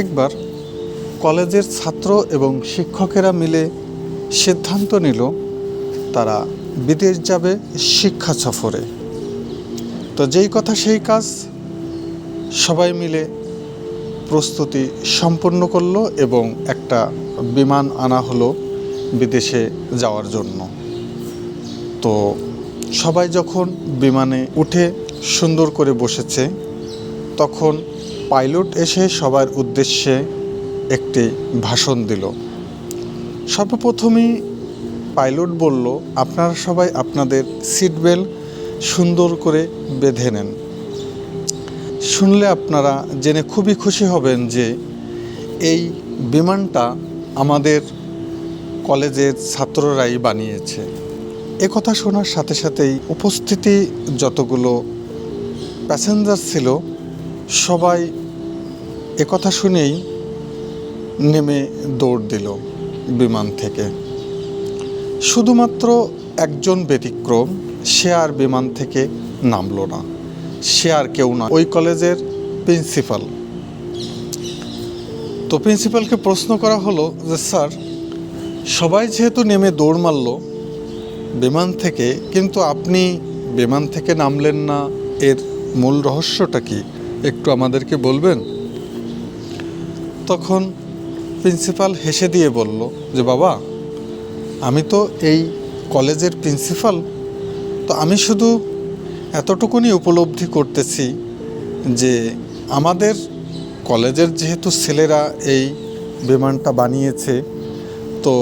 একবার কলেজের ছাত্র এবং শিক্ষকেরা মিলে সিদ্ধান্ত নিল, তারা বিদেশ যাবে শিক্ষা সফরে। তো যেই কথা সেই কাজ, সবাই মিলে প্রস্তুতি সম্পন্ন করল এবং একটা বিমান আনা হলো বিদেশে যাওয়ার জন্য। তো সবাই যখন বিমানে উঠে সুন্দর করে বসেছে, তখন পাইলট এসে সবার উদ্দেশ্যে একটি ভাষণ দিল। সর্বপ্রথমেই পাইলট বলল, আপনারা সবাই আপনাদের সিট বেল্ট সুন্দর করে বেঁধে নেন। শুনলে আপনারা জেনে খুবই খুশি হবেন যে এই বিমানটা আমাদের কলেজের ছাত্ররাই বানিয়েছে। কথা শোনার সাথে সাথেই উপস্থিতি যতগুলো প্যাসেঞ্জার ছিল, সবাই কথা শুনেই নেমে দৌড় দিল বিমান থেকে। শুধুমাত্র একজন ব্যতিক্রম, সে আর বিমান থেকে নামলো না। সে আর কেউ না, ওই কলেজের প্রিন্সিপাল। তো প্রিন্সিপালকে প্রশ্ন করা হলো যে, স্যার, সবাই যেহেতু নেমে দৌড় মারল বিমান থেকে, কিন্তু আপনি বিমান থেকে নামলেন না, এর মূল রহস্যটা কি? একটু আমাদেরকে বলবেন? তখন প্রিন্সিপাল হেসে দিয়ে বলল, যে বাবা, আমি তো এই কলেজের প্রিন্সিপাল, তো আমি শুধু এতটুকুনি উপলব্ধি করতেছি যে আমাদের কলেজের যেহেতু ছেলেরা এই বিমানটা বানিয়েছে, তো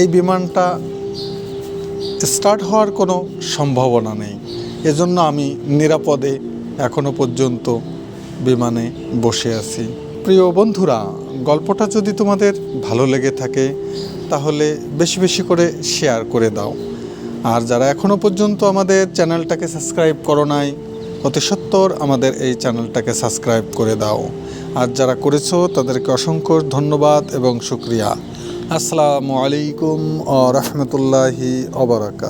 এই বিমানটা স্টার্ট হওয়ার কোনো সম্ভাবনা নেই। এজন্য আমি নিরাপদে এখনও পর্যন্ত বিমানে বসে আছি। প্রিয় বন্ধুরা গল্পটা যদি তোমাদের ভালো লেগে থাকে, তাহলে বেশি বেশি করে শেয়ার করে দাও। আর যারা এখনও পর্যন্ত আমাদের চ্যানেলটাকে সাবস্ক্রাইব করো নাই, অতি সত্বর আমাদের এই চ্যানেলটাকে সাবস্ক্রাইব করে দাও। আর যারা করেছ, তাদেরকে অসংখ্য ধন্যবাদ এবং শুক্রিয়া। আসসালামু আলাইকুম ও রহমতুল্লাহি অবরাকাত